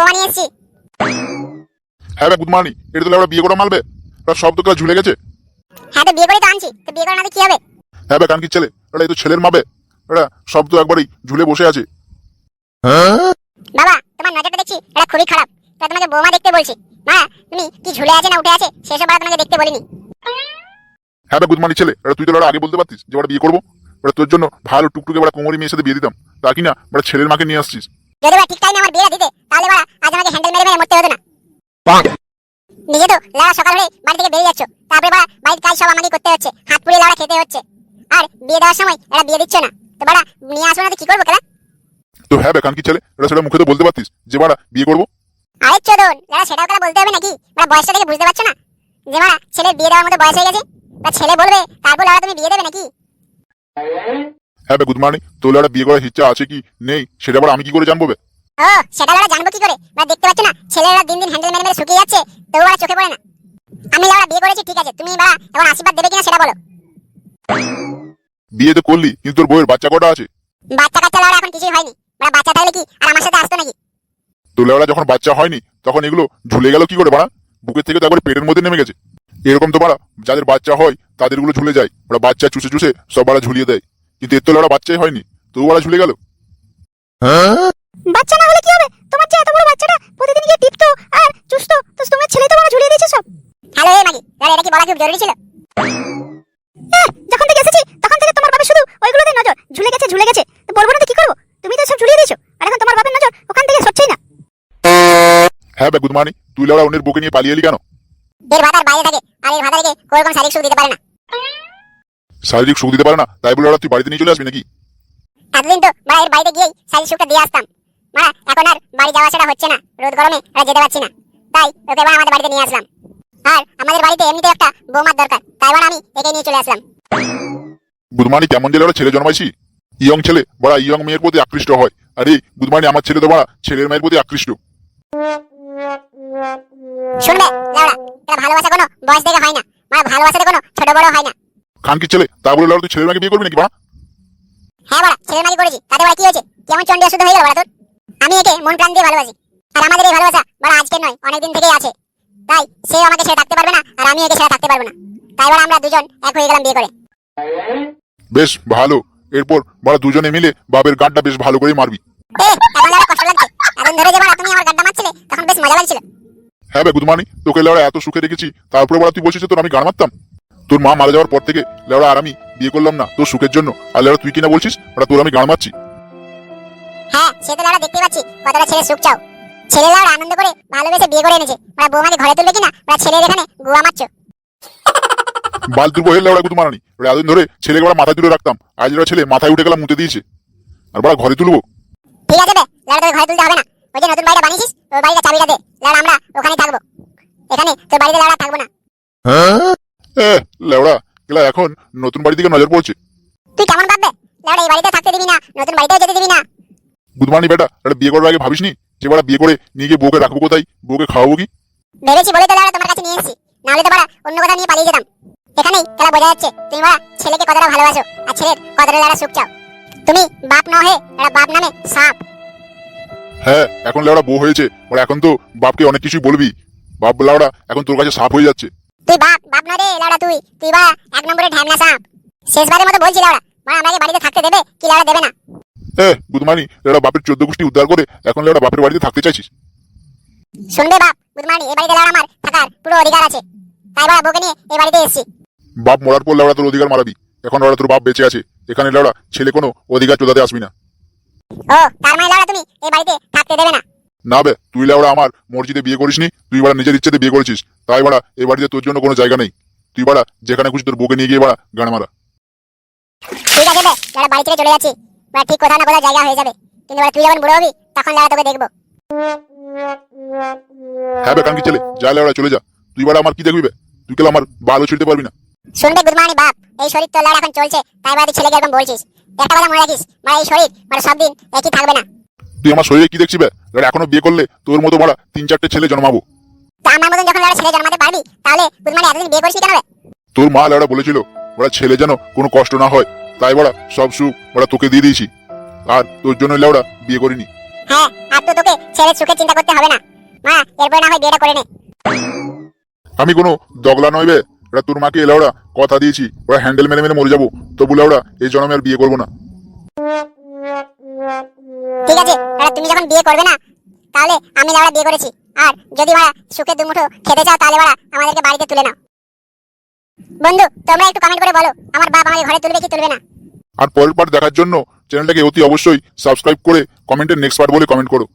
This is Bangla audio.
বৌমা নিয়ে এসেছি হ্যাঁ বে গুদমানি এটা তো লেওড়া বিয়ে করা মালবে ওরা সব তো ঝুলে গেছে? হ্যাঁ তো বিয়ে করে তো আনছি। তো বিয়ে করে না কি হবে? হ্যাঁ বে কানকি ছেলে? ওটা এই তো ছেলের মাবে ওটা সব তো একবারই ঝুলে বসে আছে। বাবা তোমার নজরটা দেখছি এটা খুবই খারাপ। তাই তোমাকে বৌমা দেখতে বলছি। মা তুমি কি ঝুলে আছে না উঠে আছে? সেসব বেলা তোমাকে দেখতে বলিনি। হ্যাঁ বে গুদমানি ছেলে। এটা তুই তো ওরা আগে বলতে পারতিস যে ওরা বিয়ে করব। ওটা তোর জন্য ভালো টুকটুকে ওরা কোমরি মেয়ের সাথে বিয়ে দিতাম। তা কি না? ওরা ছেলের মাকে নিয়ে আসছিস। যদি বা ঠিক টাইমে আমার বিয়েটা দিতে তাহলে বাড়া আজ আমাকে হ্যান্ডেল মেরে মেরে মরতে হতো না। নিজে তো লাড়া সকাল হলে বাড়ি থেকে বেরিয়ে যাচ্ছ তারপরে বাড়া বাড়ির কাজ সব আমাকে করতে হচ্ছে হাত পুড়িয়ে লাড়া খেতে হচ্ছে। আর বিয়ে দেওয়ার সময় এরা বিয়ে দিচ্ছ না তো বাড়া নিয়ে আসব না তো কি করব কেলা তো হ্যাঁ বে কানকি ছেলে? এটা সেটা মুখে তো বলতে পারতিস যে বাড়া বিয়ে করব। আরে চোদন যারা সেটাও কেলা বলতে হবে নাকি? বাড়া বয়সটা দেখে বুঝতে পারছ না? যে বাড়া ছেলের বিয়ে দেওয়ার মতো বয়স হয়ে গেছে বা ছেলে বলবে তারপর লাড়া তুমি বিয়ে দেবে নাকি? হ্যাঁ বে গুদমানি তোর ওরা বিয়ে করার ইচ্ছা আছে কি? নেই সেটা আবার আমি কি করে জানব বে? ও সেটা লাড়া জানব কি করে? বা দেখতে পাচ্ছ না ছেলেরা দিন দিন হ্যান্ডেল মেরে মেরে শুকিয়ে যাচ্ছে বাড়া চোখে পড়ে না। আমি লাড়া বিয়ে করেছি ঠিক আছে তুমি বাড়া এখন আশীর্বাদ দেবে কিনা সেটা বলো। বিয়ে তো করলি কিন্তু তোর বউয়ের বাচ্চা কটা আছে? বাচ্চা কাচ্চা লাউরা এখন কিছুই হয়নি। মানে বাচ্চা থাকলে কি আর আমার সাথে আসতো নাকি? তোর যখন বাচ্চা হয়নি তখন এগুলো ঝুলে গেল কি করে বাড়া? বুকের থেকে তো একবার পেটের মধ্যে নেমে গেছে। এরকম তো বাড়া যাদের বাচ্চা হয় তাদেরগুলো ঝুলে যায়। ওরা বাচ্চা চুষে চুষে সব বাড়া ঝুলিয়ে দেয়। কিন্তু এর তো লেওড়া বাচ্চাই হয়নি। তবু বাড়া ঝুলে গেল। বাচ্চা না হলে কি হবে? তোমার যে এত বড় বাচ্চাটা প্রতিদিন গিয়ে টিপতো আর চুষতো। তো তোমার ছেলে তো বড় ঝুলিয়ে দিয়েছে সব। হ্যালো এই মাগি দাঁড়া এটা কি বলা খুব জরুরি ছিল? যখন থেকে এসেছি তখন থেকে তোমার বাবার শুধু ওইগুলোতে নজর। ঝুলে গেছে ঝুলে গেছে। তো বলব না তো কি করব? তুমি তো সব ঝুলিয়ে দিয়েছ। আর এখন তোমার বাবার নজর ওখান থেকে সরছেই না। হ্যাঁ বে গুদমানি। তুই লেওড়া অন্যের বুকে নিয়ে পালিয়ে এলি কেন? এর ভাতার বাইরে থাকে। আর এর ভাতারকে কোরকম শারীরিক সুখ দিতে পারে না। শারীরিক সুখ দিতে পারে না তাই বলে ওরা তুই বাড়িতে নিয়ে চলে আসবি নাকি? এতদিন তো মা এর বাড়িতে গিয়েই শারীরিক সুখটা দিয়ে আসতাম। মা এখন আর বাড়ি যাওয়া সেটা হচ্ছে না রোদ গরমে আর যেতে পারছি না। তাই ওকে এবার আমাদের বাড়িতে নিয়ে আসলাম। আর আমাদের বাড়িতে এমনিতে একটা বৌমার দরকার তাই এবার আমি একে নিয়ে চলে আসলাম। গুদমানি কেমন লেওড়া ছেলে জন্মাইছি। ইয়ং ছেলে বড়া ইয়ং মেয়ের প্রতি আকৃষ্ট হয়। আর গুদমানি আমার ছেলে তো বড়া ছেলের মেয়ের প্রতি আকৃষ্ট। শুনবে লাউড়া এটা ভালোবাসা কোনো বয়স দেখে হয় না। মানে ভালোবাসাতে কোনো ছোট বড় হয় না। খানকি ছেলে? তা বলে লেওড়া তুই ছেলের মেয়েকে বিয়ে করবি নাকি বাড়া হ্যাঁ বড়া ছেলের মারি করেছি। তাতে বড়া কি হয়েছে? কেমন চন্ডী অশুদ্ধ হয়ে গেল বড়া তোর? আমি একে মন প্রাণ দিয়ে ভালোবাসি। আর আমাদের এই ভালোবাসা বড়া আজকের নয় অনেকদিন থেকেই আছে। তাই সে আমাকে ছেড়ে থাকতে পারবে না আর আমি একে ছেড়ে থাকতে পারব না। তাই বড়া আমরা দুজন এক হয়ে গেলাম বিয়ে করে। বেশ ভালো। এরপর বড়া দুজনে মিলে বাপের গানটা বেশ ভালো করে মারবি। এ এখন আর কষ্ট লাগছে এতদিন ধরে যে তুমি আমার গাড্ডা মারছিলে তখন বেশ মজা লাগছিল। হ্যাঁ বে গুদমানি তোকে লেওড়া এত সুখে রেখেছি তারপরে বড়া তুই বলছিস তোর আমি গান মারতাম? তোর মা মারা যাওয়ার পর থেকে লেওড়া আর আমি বিয়ে করলাম না তোর সুখের জন্য। আর লেওড়া তুই কিনা বলছিস? ওরা তোর আমি গান মারছি। হ্যাঁ সে তো লাউড়া দেখতে পাচ্ছি। কতটা ছেলে সুখ চাও। ছেলে লাউড়া আনন্দ করে ভালোবেসে বিয়ে করে এনেছে। ওরা বৌমাকে ঘরে তুলবে কিনা? ওরা ছেলের এখানে গুয়া মারছো। বাল হয়ে লেওড়া গুদমানি ওরা এতদিন ধরে ছেলেকে বড়া মাথা তুলে রাখতাম। আজ ওরা ছেলে মাথায় উঠে গেলাম মুতে দিয়েছে। আর বড়া ঘরে তুলবো? ঠিক আছে বে লাউড়া তোর ঘরে তুলতে হবে না। ওই যে নতুন বাড়িটা বানিয়েছিস ওই বাড়িটা চাবিটা দে। লাউড়া আমরা ওখানেই থাকব। এখানে তোর বাড়িতে লাউড়া থাকব না। এ লেওড়া এলা এখন নতুন বাড়ি দিকে নজর পড়ছে। তুই কেমন ভাববে? লাউড়া এই বাড়িতে থাকতে দিবি না নতুন বাড়িতেও যেতে দিবি না। বেটা এটা বিয়ে করার আগে ভাবিসনি? যে বড়া বিয়ে করে নিয়ে গিয়ে বউকে রাখব কোথায়? বউকে খাওয়াবো কি? ভেবেছি বলে তো লাউড়া তোমার কাছে নিয়ে এসেছি। নাহলে তো বাড়া অন্য কথা নিয়ে পালিয়ে যেতাম। এখানেই খেলা বোঝা যাচ্ছে। তুমি বাড়া ছেলেকে কতটা ভালোবাসো আর ছেলের কতটা লাউড়া সুখ চাও? তুমি বাপ ন হয়ে এটা বাপ নামে সাপ। হ্যাঁ এখন লেওড়া বউ হয়েছে। ওরা এখন তো বাপকে অনেক কিছুই বলবি। বাপ লেওড়া এখন তোর কাছে সাপ হয়ে যাচ্ছে। তুই বাপ বাপ না রে লাউড়া তুই। তুই বা এক নম্বরে ঢ্যামনা সাপ। শেষবারের মতো বলছি লাউড়া মা আমাকে বাড়িতে থাকতে দেবে কি লাউড়া দেবে না? এ গুদমানি লেওড়া বাপের চোদ্দ গোষ্ঠী উদ্ধার করে এখন লেওড়া বাপের বাড়িতে থাকতে চাইছিস? শুনবে বাপ বুধমানি এই বাড়িতে লাউড়া আমার থাকার পুরো অধিকার আছে। তাই বাবা বউকে নিয়ে এই বাড়িতে এসেছি। বাপ মরার পর লেওড়া তোর অধিকার মারাবি। এখন লেওড়া তোর বাপ বেঁচে আছে। এখানে লেওড়া ছেলে কোনো অধিকার চোদাতে আসবি না। ও তার মানে লাউড়া তুমি এই বাড়িতে থাকতে দেবে না। না বে তুই লেওড়া আমার মসজিদে বিয়ে করিসনি তুই বাড়া নিজের ইচ্ছেতে বিয়ে করেছিস। তাই বাড়া এই বাড়িতে তোর জন্য কোনো জায়গা নেই। তুই বাড়া যেখানে খুশি তোর বউকে নিয়ে গিয়ে বাড়া গান মারা। ঠিক আছে বে বাড়ি চলে যাচ্ছি। বা ঠিক কোথাও না কোথাও জায়গা হয়ে যাবে। কিন্তু তুই যখন বুড়ো হবি তখন তোকে দেখব। হ্যাঁ বে কানকি ছেলে যা লেওড়া চলে যা। তুই বাড়া আমার কি দেখবি বে? তুই কেলা আমার বালও ছিঁড়তে পারবি না। শুনবে গুদমানি বাপ এই শরীর এখন চলছে তাই বাড়ি ছেলেকে এরকম বলছিস। একটা কথা মনে রাখিস মানে এই শরীর মানে সব দিন একই থাকবে না। তুই আমার শরীরে কি দেখছি বে? এখনও বিয়ে করলে তোর মতো বাড়া তিন চারটে ছেলে জন্মাবো। তা আমার মতন যখন লাউড়া ছেলে জন্মাতে পারবি তাহলে গুদমানি এতদিন বিয়ে করিস কেন বে তোর মা লেওড়া বলেছিল ওরা ছেলে যেন কোনো কষ্ট না হয়। তাই বড়া সব সুখ ওরা তোকে দিয়ে দিয়েছি। আর তোর জন্য লেওড়া বিয়ে করিনি। হ্যাঁ আর তো তোকে ছেলের সুখে চিন্তা করতে হবে না। মা এরপরে না হয় বিয়েটা করে নে। আমি কোনো দগলা নয় বে। ওরা তোর মাকে এলা ওরা কথা দিয়েছি ওরা হ্যান্ডেল মেরে মেরে মরে যাব। তো বলে ওরা এই জন্মে আর বিয়ে করব না। ঠিক আছে তুমি যখন বিয়ে করবে না তাহলে আমি বিয়ে করেছি। আর যদি মারা সুখে দুমুঠো খেতে চাও, তাহলে মারা আমাদেরকে বাড়িতে তুলে নাও। বন্ধু, তোমরা একটু কমেন্ট করে বলো, আমার বাপ আমাকে ঘরে তুলবে কি তুলবে না? আর পরের পার্ট দেখার জন্য চ্যানেলটাকে অতি অবশ্যই সাবস্ক্রাইব করে কমেন্টের নেক্সট পার্ট বলে কমেন্ট করো।